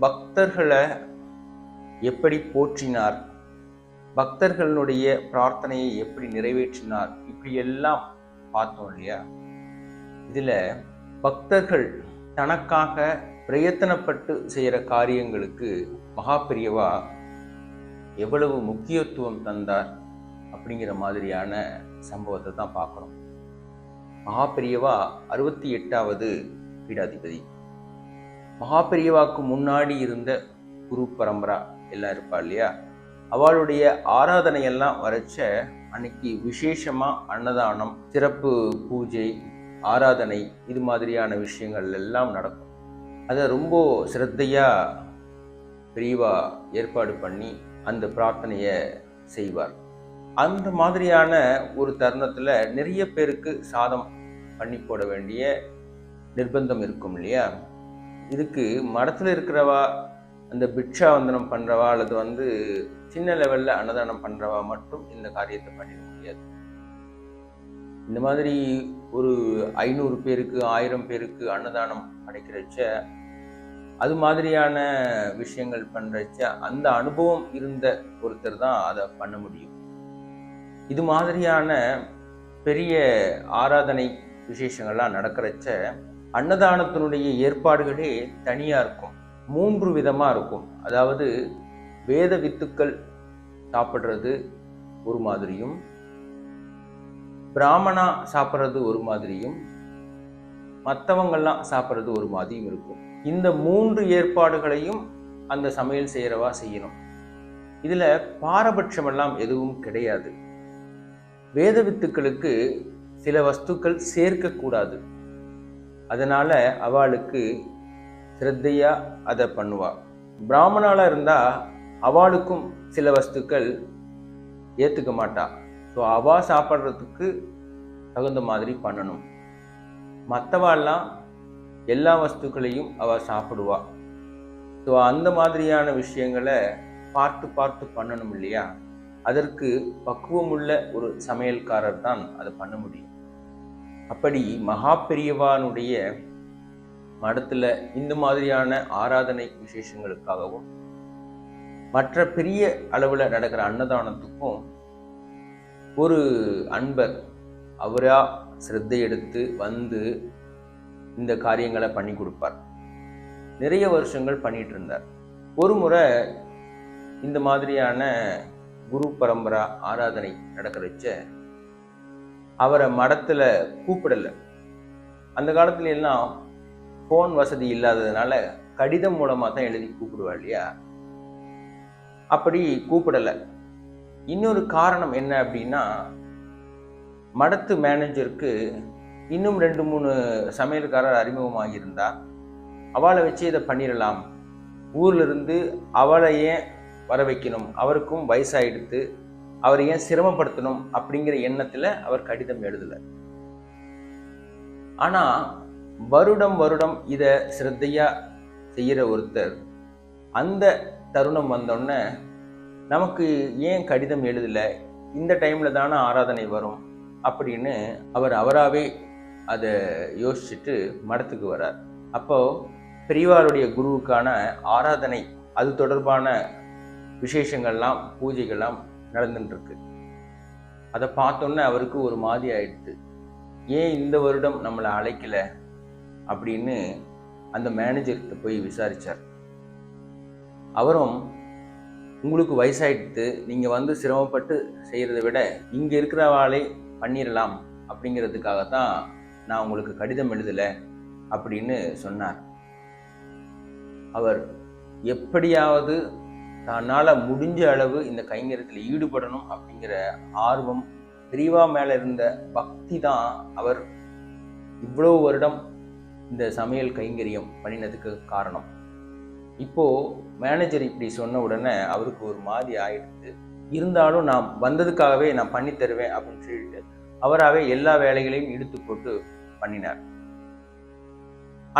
பக்தர்களை எப்படி போற்றினார்? பக்தர்களுடைய பிரார்த்தனையை எப்படி நிறைவேற்றினார்? இப்படி எல்லாம் பார்த்தோம் இல்லையா? இதில் பக்தர்கள் தனக்காக பிரயத்தனப்பட்டு செய்கிற காரியங்களுக்கு மகாபிரியவா எவ்வளவு முக்கியத்துவம் தந்தார் அப்படிங்கிற மாதிரியான சம்பவத்தை தான் பார்க்குறோம். மகாபிரியவா அறுபத்தி எட்டாவது பீடாதிபதி. மகாபெரியவாக்கு முன்னாடி இருந்த குரு பரம்பரா எல்லாம் இருப்பா இல்லையா? அவளுடைய ஆராதனையெல்லாம் வரைச்ச அன்னைக்கு விசேஷமாக அன்னதானம் சிறப்பு பூஜை ஆராதனை இது மாதிரியான விஷயங்கள் எல்லாம் நடக்கும். அதை ரொம்ப சிரத்தையாக பெரியவா ஏற்பாடு பண்ணி அந்த பிரார்த்தனையை செய்வார். அந்த மாதிரியான ஒரு தருணத்தில் நிறைய பேருக்கு சாதம் பண்ணி போட வேண்டிய நிர்பந்தம் இருக்கும் இல்லையா? இதுக்கு மடத்தில் இருக்கிறவா அந்த பிக்ஷா வந்தனம் பண்ணுறவா அல்லது வந்து சின்ன லெவலில் அன்னதானம் பண்ணுறவா மட்டும் இந்த காரியத்தை பண்ணிட முடியாது. இந்த மாதிரி ஒரு ஐநூறு பேருக்கு ஆயிரம் பேருக்கு அன்னதானம் படைக்கிறச்ச அது மாதிரியான விஷயங்கள் பண்ணுறச்ச அந்த அனுபவம் இருந்த ஒருத்தர் தான் அதை பண்ண முடியும். இது மாதிரியான பெரிய ஆராதனை விசேஷங்கள்லாம் நடக்கிறச்ச அன்னதானத்தினுடைய ஏற்பாடுகளே தனியாக இருக்கும். மூன்று விதமாக இருக்கும். அதாவது வேத வித்துக்கள் சாப்பிட்றது ஒரு மாதிரியும் பிராமணா சாப்பிட்றது ஒரு மாதிரியும் மற்றவங்கள்லாம் சாப்பிட்றது ஒரு மாதிரியும் இருக்கும். இந்த மூன்று ஏற்பாடுகளையும் அந்த சமையல் செய்கிறவா செய்யணும். இதில் பாரபட்சமெல்லாம் எதுவும் கிடையாது. வேத வித்துக்களுக்கு சில வஸ்துக்கள் சேர்க்கக்கூடாது. அதனால் அவளுக்கு சிரத்தையாக அதை பண்ணுவாள் பிராமணால இருந்தால் அவளுக்கும் சில வஸ்துக்கள் ஏற்றுக்க மாட்டாள் ஸோ அவா சாப்பிட்றதுக்கு தகுந்த மாதிரி பண்ணணும். மற்றவாள்லாம் எல்லா வஸ்துக்களையும் அவள் சாப்பிடுவாள் ஸோ அந்த மாதிரியான விஷயங்களை பார்த்து பார்த்து பண்ணணும் இல்லையா? அதற்கு பக்குவமுள்ள ஒரு சமையல்காரர் தான் அதை பண்ண முடியும். அப்படி மகா பெரியவானுடைய மடத்தில் இந்த மாதிரியான ஆராதனை விசேஷங்களுக்காகவும் மற்ற பெரிய அளவில் நடக்கிற அன்னதானத்துக்கும் ஒரு அன்பர் அவரா சிரத்தை எடுத்து வந்து இந்த காரியங்களை பண்ணி கொடுப்பார். நிறைய வருஷங்கள் பண்ணிட்டு இருந்தார். ஒரு முறை இந்த மாதிரியான குரு பரம்பரா ஆராதனை நடக்கிறச்ச அவரை மடத்தில் கூப்பிடலை. அந்த காலத்துல எல்லாம் ஃபோன் வசதி இல்லாததுனால கடிதம் மூலமாக தான் எழுதி கூப்பிடுவா இல்லையா? அப்படி கூப்பிடலை. இன்னொரு காரணம் என்ன அப்படின்னா மடத்து மேனேஜருக்கு இன்னும் ரெண்டு மூணு சமையல்காரர் அறிமுகமாக இருந்தா அவளை வச்சு இதை பண்ணிடலாம் ஊர்லேருந்து அவளை ஏன் வர வைக்கணும். அவருக்கும் வயசாகிடுத்து அவர் ஏன் சிரமப்படுத்தணும் அப்படிங்கிற எண்ணத்துல அவர் கடிதம் எழுதலை. ஆனா வருடம் வருடம் இதை சிரத்தையா செய்கிற ஒருத்தர் அந்த தருணம் வந்தோடனே நமக்கு ஏன் கடிதம் எழுதலை? இந்த டைமில் தானே ஆராதனை வரும் அப்படின்னு அவர் அவராகவே அதை யோசிச்சுட்டு மடத்துக்கு வரார் அப்போ பெரியவாருடைய குருவுக்கான ஆராதனை அது தொடர்பான விசேஷங்கள்லாம் பூஜைகள்லாம் நடந்துட்டு இருக்கு அதை பார்த்தோன்னே அவருக்கு ஒரு மாதிரி ஆயிடுது. ஏன் இந்த வருடம் நம்மளை அழைக்கல? அப்படின்னு அந்த மேனேஜர்கிட்ட போய் விசாரிச்சார். அவரும் உங்களுக்கு வயசாயிடுத்து நீங்கள் வந்து சிரமப்பட்டு செய்கிறத விட இங்கே இருக்கிறவாளே பண்ணிடலாம் அப்படிங்கிறதுக்காக தான் நான் உங்களுக்கு கடிதம் எழுதலை அப்படின்னு சொன்னார். அவர் எப்படியாவது தன்னால் முடிஞ்ச அளவு இந்த கைங்கரியத்தில் ஈடுபடணும் அப்படிங்கிற ஆர்வம் பிரிவா மேலே இருந்த பக்தி தான் அவர் இவ்வளோ வருடம் இந்த சமையல் கைங்கரியம் பண்ணினதுக்கு காரணம். இப்போது மேனேஜர் இப்படி சொன்ன உடனே அவருக்கு ஒரு மாதிரி ஆயிடுது. இருந்தாலும் நான் வந்ததுக்காகவே நான் பண்ணி தருவேன் அப்படின்னு சொல்லிட்டு அவராகவே எல்லா வேலைகளையும் இழுத்து போட்டு பண்ணினார்.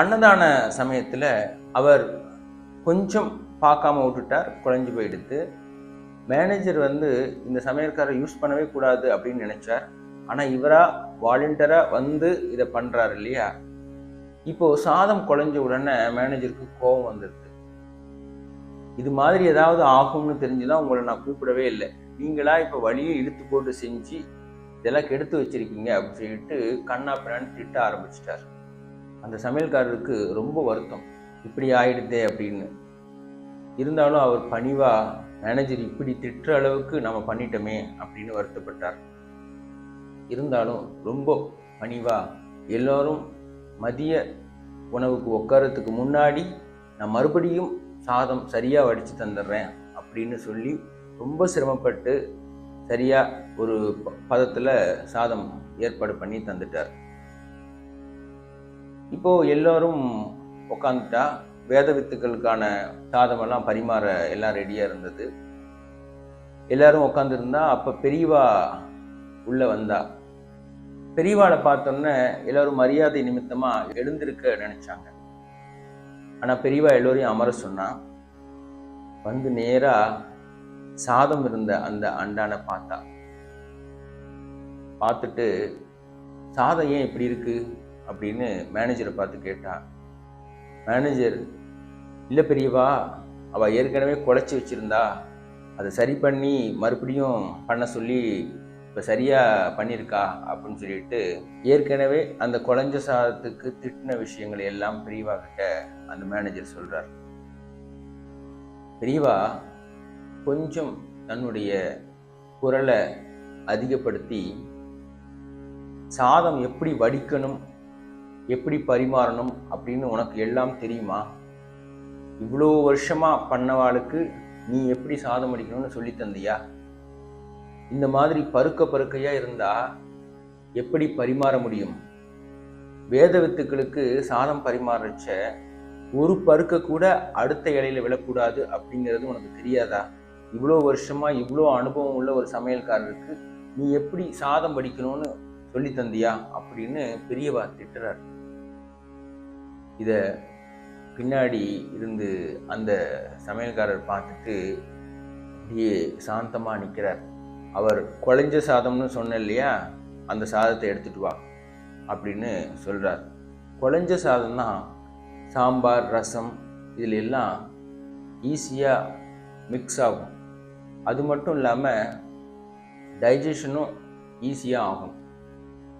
அன்னதான சமயத்தில் அவர் கொஞ்சம் பார்க்காம விட்டுட்டார் குழஞ்சு போயிடுத்து. மேனேஜர் வந்து இந்த சமையல்காரரை யூஸ் பண்ணவே கூடாது அப்படின்னு நினச்சார். ஆனால் இவராக வாலண்டியராக வந்து இதை பண்ணுறாரு இல்லையா? இப்போது சாதம் குழஞ்ச உடனே மேனேஜருக்கு கோபம் வந்துடுது இது மாதிரி ஏதாவது ஆகும்னு தெரிஞ்சுதான் உங்களை நான் கூப்பிடவே இல்லை. நீங்களா இப்போ வழியை இழுத்து போட்டு செஞ்சு இதெல்லாம் கெடுத்து வச்சிருக்கீங்க அப்படின்னு சொல்லிட்டு கண்ணா பின்னான்னு திட்ட ஆரம்பிச்சிட்டார். அந்த சமையல்காரருக்கு ரொம்ப வருத்தம். இப்படி ஆயிடுதே அப்படின்னு. இருந்தாலும் அவர் பணிவாக மேனேஜர் இப்படி திட்டுற அளவுக்கு நம்ம பண்ணிட்டோமே அப்படின்னு வருத்தப்பட்டார். இருந்தாலும் ரொம்ப பணிவாக எல்லோரும் மதிய உணவுக்கு உட்காரத்துக்கு முன்னாடி நான் மறுபடியும் சாதம் சரியாக வடித்து தந்துடுறேன் அப்படின்னு சொல்லி ரொம்ப சிரமப்பட்டு சரியாக ஒரு பதத்தில் சாதம் ஏற்பாடு பண்ணி தந்துட்டார். இப்போது எல்லோரும் உட்காந்துட்டா வேத வித்துக்களுக்கான சாதமெல்லாம் பரிமாற எல்லாம் ரெடியாக இருந்தது. எல்லாரும் உட்காந்துருந்தா அப்போ பெரியவா உள்ளே வந்தா. பெரியவாளை பார்த்தோன்னே எல்லாரும் மரியாதை நிமித்தமாக எழுந்திருக்க நினச்சாங்க. ஆனால் பெரியவா எல்லோரையும் அமர சொன்னான் வந்து நேராக சாதம் இருந்த அந்த அண்டானை பார்த்தா. பார்த்துட்டு சாதம் ஏன் இப்படி இருக்கு? அப்படின்னு மேனேஜரை பார்த்து கேட்டா. மேனேஜர் இல்லை பெரியவா அவள் ஏற்கனவே குழச்சி வச்சிருந்தா அதை சரி பண்ணி மறுபடியும் பண்ண சொல்லி இப்போ சரியாக பண்ணியிருக்கா அப்படின்னு சொல்லிட்டு ஏற்கனவே அந்த குழஞ்ச சாதத்துக்கு திட்டின விஷயங்களை எல்லாம் பெரியவா கிட்ட அந்த மேனேஜர் சொல்கிறார் பெரியவா கொஞ்சம் தன்னுடைய குரலை அதிகப்படுத்தி சாதம் எப்படி வடிக்கணும் எப்படி பரிமாறணும் அப்படின்னு உனக்கு எல்லாம் தெரியுமா? இவ்வளோ வருஷமா பண்ணவாளுக்கு நீ எப்படி சாதம் அடிக்கணும்னு சொல்லி தந்தியா? இந்த மாதிரி பருக்க பருக்கையாக இருந்தா எப்படி பரிமாற முடியும்? வேத வித்துக்களுக்கு சாதம் பரிமாறச்ச ஒரு பருக்க கூட அடுத்த இலையில விழக்கூடாது அப்படிங்கிறது உனக்கு தெரியாதா? இவ்வளோ வருஷமா இவ்வளோ அனுபவம் உள்ள ஒரு சமையல்காரருக்கு நீ எப்படி சாதம் படிக்கணும்னு சொல்லி தந்தியா? அப்படின்னு பெரியவா திட்டுறார். இதை பின்னாடி இருந்து அந்த சமையல்காரர் பார்த்துட்டு அப்படியே சாந்தமாக நிற்கிறார் அவர் குழஞ்ச சாதம்னு சொன்ன இல்லையா? அந்த சாதத்தை எடுத்துட்டு வா அப்படின்னு சொல்கிறார் குழஞ்ச சாதம்னா சாம்பார் ரசம் இதில் எல்லாம் ஈஸியாக மிக்ஸ் ஆகும். அது மட்டும் இல்லாமல் டைஜஷனும் ஈஸியாக ஆகும்.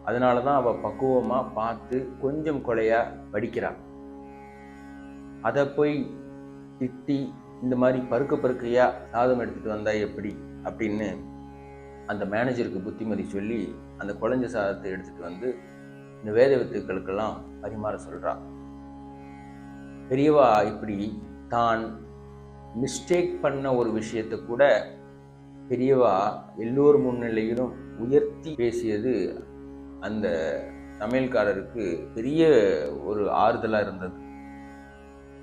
அதனால தான் அவள் பக்குவமாக பார்த்து கொஞ்சம் கொலையாக வடிக்கிறாள் அதை போய் திட்டி இந்த மாதிரி பருக்க பருக்கையா சாதம் எடுத்துகிட்டு வந்தா எப்படி? அப்படின்னு அந்த மேனேஜருக்கு புத்திமதி சொல்லி அந்த குழஞ்ச சாதத்தை எடுத்துகிட்டு வந்து இந்த வேத வித்துக்களுக்கெல்லாம் பரிமாற சொல்கிறா பெரியவா இப்படி தான் மிஸ்டேக் பண்ண ஒரு விஷயத்தை கூட பெரியவா எல்லோர் முன்னிலையிலும் உயர்த்தி பேசியது அந்த சமையல்காரருக்கு பெரிய ஒரு ஆறுதலாக இருந்தது.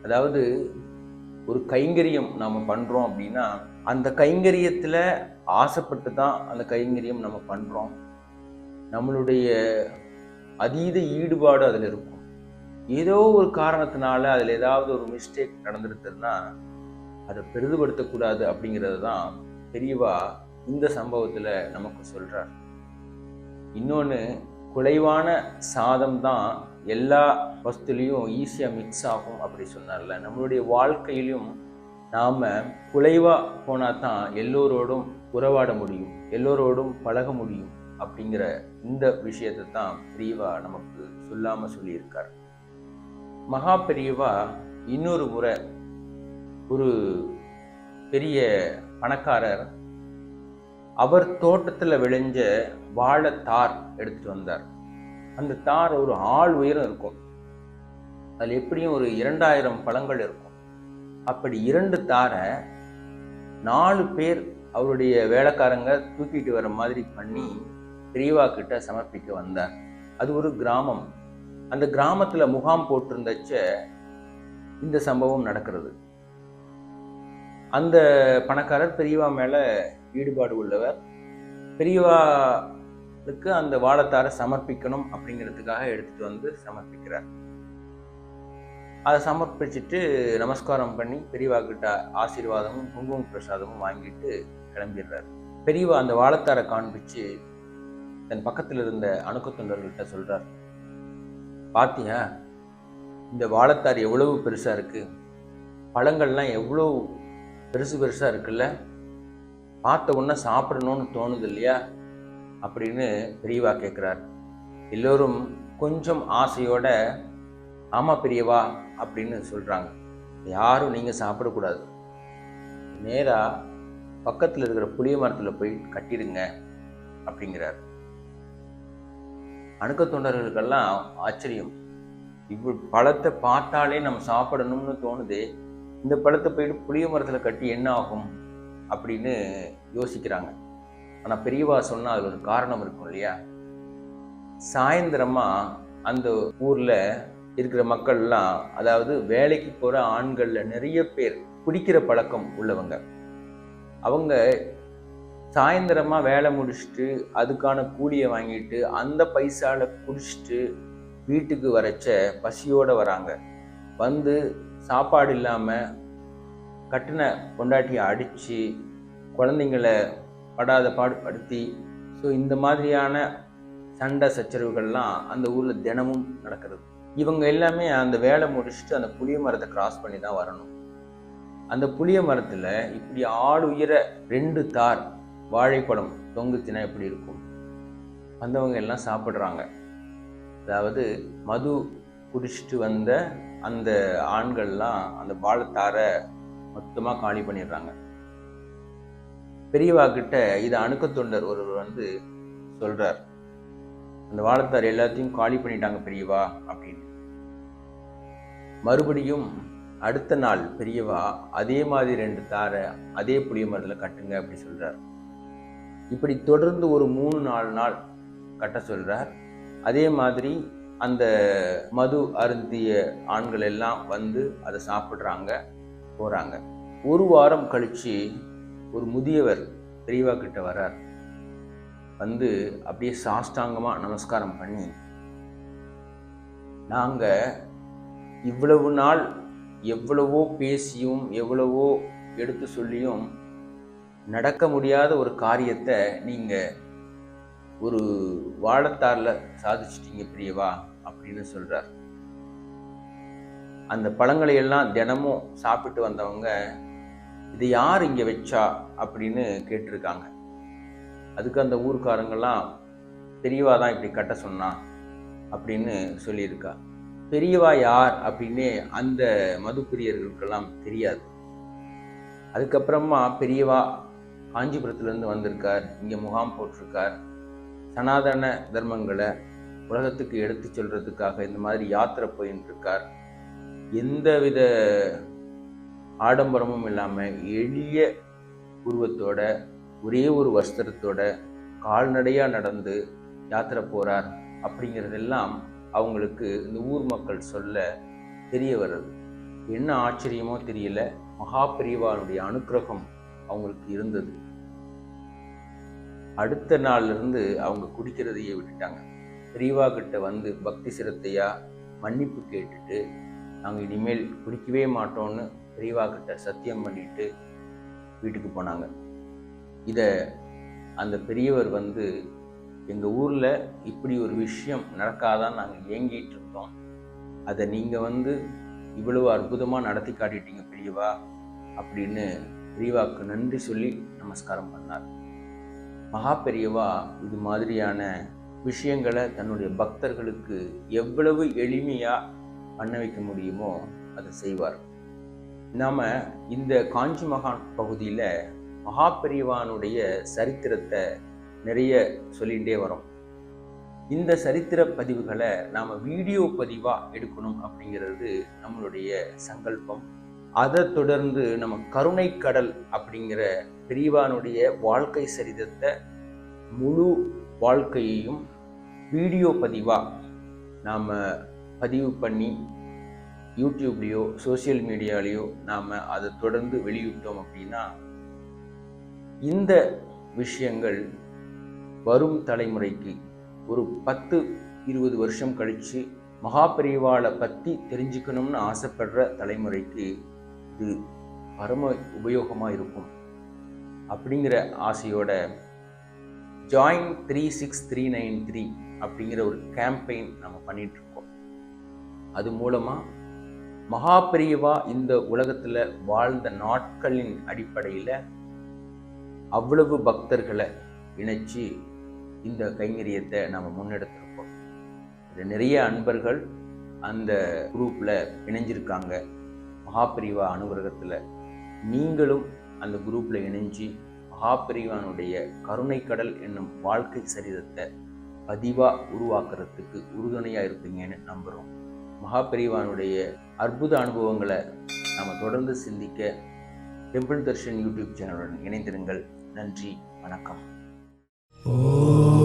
அதாவது ஒரு கைங்கரியம் நாம் பண்ணுறோம் அப்படின்னா அந்த கைங்கரியத்தில் ஆசைப்பட்டு தான் அந்த கைங்கரியம் நம்ம பண்ணுறோம் நம்மளுடைய அதீத ஈடுபாடு அதில் இருக்கும். ஏதோ ஒரு காரணத்தினால அதில் ஏதாவது ஒரு மிஸ்டேக் நடந்துருதுன்னா அதை பெரிதுபடுத்தக்கூடாது அப்படிங்கிறது தான் பெரியவா இந்த சம்பவத்தில் நமக்கு சொல்கிறார் இன்னொன்று குறைவான சாதம் தான் எல்லா வஸ்துலேயும் ஈஸியாக மிக்ஸ் ஆகும் அப்படி சொன்னார்ல. நம்மளுடைய வாழ்க்கையிலும் நாம் குலைவாக போனால் தான் எல்லோரோடும் உறவாட முடியும் எல்லோரோடும் பழக முடியும் அப்படிங்கிற இந்த விஷயத்தை தான் பெரியவா நமக்கு சொல்லாமல் சொல்லியிருக்கார். மகா பெரியவா இன்னொரு முறை ஒரு பெரிய பணக்காரர் அவர் தோட்டத்தில் விளைஞ்ச வாழைத்தார் எடுத்துட்டு வந்தார். அந்த தார் ஒரு ஆள் உயரம் இருக்கும். அதில் எப்படியும் ஒரு இரண்டாயிரம் பழங்கள் இருக்கும். அப்படி இரண்டு தாரை நாலு பேர் அவருடைய வேலைக்காரங்க தூக்கிட்டு வர மாதிரி பண்ணி பெரியவா கிட்ட சமர்ப்பிக்க வந்தார். அது ஒரு கிராமம். அந்த கிராமத்தில் முகாம் போட்டிருந்தச்ச இந்த சம்பவம் நடக்கிறது. அந்த பணக்காரர் பெரியவா மேலே ஈடுபாடு உள்ளவர். பெரியவாளுக்கு அந்த வாழத்தாரை சமர்ப்பிக்கணும் அப்படிங்கிறதுக்காக எடுத்துட்டு வந்து சமர்ப்பிக்கிறார். அதை சமர்ப்பிச்சுட்டு நமஸ்காரம் பண்ணி பெரியவா கிட்ட ஆசீர்வாதமும் குங்குமம் பிரசாதமும் வாங்கிட்டு கிளம்பிடுறார். பெரியவா அந்த வாழத்தாரை காண்பிச்சு தன் பக்கத்தில் இருந்த அணுக்கு தொண்டர்கள்ட்ட சொல்றார். பாத்தியா இந்த வாழத்தார் எவ்வளவு பெருசா இருக்கு. பழங்கள்லாம் எவ்வளோ பெருசு பெருசாக இருக்குல்ல? பார்த்த உடனே சாப்பிடணும்னு தோணுது இல்லையா? அப்படின்னு பெரியவா கேட்குறார் எல்லோரும் கொஞ்சம் ஆசையோட ஆமாம் பெரியவா அப்படின்னு சொல்கிறாங்க யாரும் நீங்கள் சாப்பிடக்கூடாது. நேராக பக்கத்தில் இருக்கிற புளிய மரத்தில் போய் கட்டிடுங்க அப்படிங்கிறார். அணுக்க தொண்டர்களுக்கெல்லாம் ஆச்சரியம். இவ்வளோ பழத்தை பார்த்தாலே நம்ம சாப்பிடணும்னு தோணுதே. இந்த பழத்தை போயிட்டு புளிய மரத்தில் கட்டி என்ன ஆகும் அப்படின்னு யோசிக்கிறாங்க. ஆனால் பெரியவா சொன்னால் அதில் ஒரு காரணம் இருக்கும் இல்லையா? சாயந்தரமா அந்த ஊர்ல இருக்கிற மக்கள்லாம் அதாவது வேலைக்கு போற ஆண்கள்ல நிறைய பேர் குடிக்கிற பழக்கம் உள்ளவங்க. அவங்க சாயந்தரமா வேலை முடிச்சுட்டு அதுக்கான கூலியை வாங்கிட்டு அந்த பைசால குடிச்சிட்டு வீட்டுக்கு வரச்ச பசியோட வராங்க. வந்து சாப்பாடு இல்லாமல் கட்டின பொண்டாட்டியை அடித்து குழந்தைங்களை படாத பாடுபடுத்தி ஸோ இந்த மாதிரியான சண்டை சச்சரவுகள்லாம் அந்த ஊரில் தினமும் நடக்கிறது. இவங்க எல்லாமே அந்த வேலை முடிச்சுட்டு அந்த புளிய மரத்தை கிராஸ் பண்ணி தான் வரணும். அந்த புளிய மரத்தில் இப்படி ஆள் உயர ரெண்டு தார் வாழைப்பழம் தொங்குத்தினா எப்படி இருக்கும்? வந்தவங்க எல்லாம் சாப்பிட்றாங்க. அதாவது மது குடிச்சிட்டு வந்த அந்த ஆண்கள்லாம் அந்த பாலத்தார மொத்தமாக காலி பண்ணிடுறாங்க. பெரியவா கிட்ட இதை அணுக்க தொண்டர் ஒருவர் வந்து சொல்றார். அந்த வாழத்தார் எல்லாத்தையும் காலி பண்ணிட்டாங்க பெரியவா அப்படின்னு. மறுபடியும் அடுத்த நாள் பெரியவா அதே மாதிரி ரெண்டு தாரை அதே புளிய மரத்தில் கட்டுங்க அப்படி சொல்றார். இப்படி தொடர்ந்து ஒரு மூணு நாலு நாள் கட்ட சொல்றார். அதே மாதிரி அந்த மது அருந்திய ஆண்கள் எல்லாம் வந்து அதை சாப்பிட்றாங்க போகிறாங்க ஒரு வாரம் கழிச்சு ஒரு முதியவர் பெரியவா கிட்ட வர்றார். வந்து அப்படியே சாஷ்டாங்கமாக நமஸ்காரம் பண்ணி நாங்கள் இவ்வளவு நாள் எவ்வளவோ பேசியும் எவ்வளவோ எடுத்து சொல்லியும் நடக்க முடியாத ஒரு காரியத்தை நீங்கள் ஒரு வாழத்தாரில் சாதிச்சிட்டிங்க பெரியவா அப்படின்னு சொல்கிறார் அந்த பழங்களை எல்லாம் தினமும் சாப்பிட்டு வந்தவங்க இது யார் இங்கே வச்சா அப்படின்னு கேட்டிருக்காங்க. அதுக்கு அந்த ஊர்க்காரங்கெல்லாம் பெரியவா தான் இப்படி கட்ட சொன்னா அப்படின்னு சொல்லியிருக்கா. பெரியவா யார்? அப்படின்னு அந்த மதுப்பிரியர்களுக்கெல்லாம் தெரியாது. அதுக்கப்புறமா பெரியவா காஞ்சிபுரத்துலேருந்து வந்திருக்கார் இங்கே முகாம் போட்டிருக்கார். சனாதன தர்மங்களை உலகத்துக்கு எடுத்து சொல்றதுக்காக இந்த மாதிரி யாத்திரை போயின்னு இருக்கார் எந்தவித ஆடம்பரமும் இல்லாமல் எளிய உருவத்தோட ஒரே ஒரு வஸ்திரத்தோட கால்நடையாக நடந்து யாத்திரை போகிறார் அப்படிங்கிறதெல்லாம் அவங்களுக்கு இந்த ஊர் மக்கள் சொல்ல தெரிய வர்றது. என்ன ஆச்சரியமோ தெரியல. மகாபிரிவானுடைய அனுக்கிரகம் அவங்களுக்கு இருந்தது. அடுத்த நாள்ல இருந்து அவங்க குடிக்கிறதையே விட்டுட்டாங்க. ரீவா கிட்ட வந்து பக்தி சிரத்தையாக மன்னிப்பு கேட்டுட்டு நாங்கள் இனிமேல் குடிக்கவே மாட்டோம்னு ரீவா கிட்ட சத்தியம் பண்ணிட்டு வீட்டுக்கு போனாங்க. இதை அந்த பெரியவர் வந்து எங்கள் ஊரில் இப்படி ஒரு விஷயம் நடக்காதான் நாங்கள் ஏங்கிட்டு இருந்தோம். அதை நீங்கள் வந்து இவ்வளவு அற்புதமாக நடத்தி காட்டிட்டீங்க பெரியவா அப்படின்னு பெரியவாக்கு நன்றி சொல்லி நமஸ்காரம் பண்ணார். மகா பெரியவா இது மாதிரியான விஷயங்களை தன்னுடைய பக்தர்களுக்கு எவ்வளவு எளிமையாக பண்ண வைக்க முடியுமோ அதை செய்வார். நாம் இந்த காஞ்சி மகான் பகுதியில் மகா பெரியவானுடைய சரித்திரத்தை நிறைய சொல்லிகிட்டே வரோம். இந்த சரித்திர பதிவுகளை நாம் வீடியோ பதிவாக எடுக்கணும் அப்படிங்கிறது நம்மளுடைய சங்கல்பம். அதை தொடர்ந்து நம்ம கருணை கடல் அப்படிங்கிற பெரியவானுடைய வாழ்க்கை சரிதத்தை முழு வாழ்க்கையையும் வீடியோ பதிவாக நாம் பதிவு பண்ணி யூடியூப்லேயோ சோஷியல் மீடியாலேயோ நாம் அதை தொடர்ந்து வெளியிட்டோம் அப்படின்னா இந்த விஷயங்கள் வரும் தலைமுறைக்கு ஒரு பத்து இருபது வருஷம் கழித்து மகாபரிவாளை பற்றி தெரிஞ்சுக்கணும்னு ஆசைப்படுற தலைமுறைக்கு இது பரம உபயோகமாக இருக்கும். அப்படிங்கிற ஆசையோட join three six three nine three அப்படிங்கிற ஒரு கேம்பெயின் நம்ம பண்ணிகிட்ருக்கோம் அது மூலமாக மகாபிரியவா இந்த உலகத்தில் வாழ்ந்த நாட்களின் அடிப்படையில் அவ்வளவு பக்தர்களை இணைச்சு இந்த கைங்கரியத்தை நம்ம முன்னெடுத்திருக்கோம். இதில் நிறைய அன்பர்கள் அந்த குரூப்பில் இணைஞ்சிருக்காங்க. மகாபிரிவா அனுகிரகத்தில் நீங்களும் அந்த குரூப்பில் இணைஞ்சு மகாபிரிவானுடைய கருணை கடல் என்னும் வாழ்க்கை சரிதத்தை பதிவாக உருவாக்குறதுக்கு உறுதுணையாக இருப்பீங்கன்னு நம்புகிறோம் மகாபிரிவானுடைய அற்புத அனுபவங்களை நம்ம தொடர்ந்து சிந்திக்க டெம்பிள் தர்ஷன் யூடியூப் சேனலுடன் இணைந்திருங்கள். நன்றி வணக்கம். ஓ